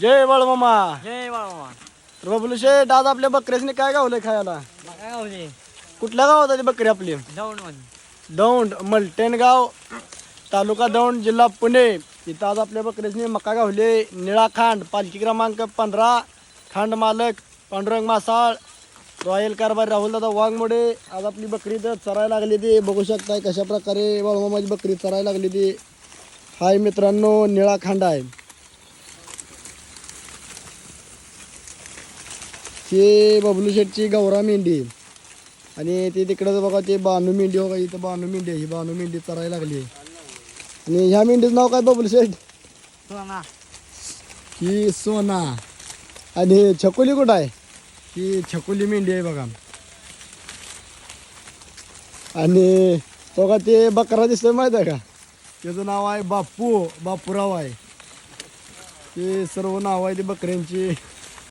जय बाळमामा जय बाळा तर बबलू शेठ आज आपल्या बकऱ्यासने काय गावलंय खायला? काय गावले कुठल्या गावात ती बकरी आपली? जाऊन दौंड मलटेनगाव तालुका दौंड जिल्हा पुणे. इथं आज आपल्या बकऱ्यासने मका गावले. निळा खांड पालखी क्रमांक पंधरा. खांड मालक पांडुरंग मासाळ रॉयल कारभार राहुल दादा वाघमोडे. आज आपली बकरी तर चरायला लागली ती. बघू शकताय कशा प्रकारे बाळमामाची बकरी चरायला लागली ती. हाय मित्रांनो निळा खांड आहे. हे बबलू शेठची गौरा मेंढी. आणि ते तिकडं बघा ते बानू मेंढी बघा इथं बानू मेंढी ही बानू मेंढी चरायला लागली. आणि ह्या मेंढीचं नाव काय बबलू शेठ सोना. ही सोना. आणि छकुली कुठं आहे? ही छकुली मेंढी आहे बघा. आणि बघा ते बकरा दिसतोय माहिती आहे का? त्याचं नाव आहे बापू बापूराव आहे. ते सर्व नाव आहे ते बकऱ्यांची.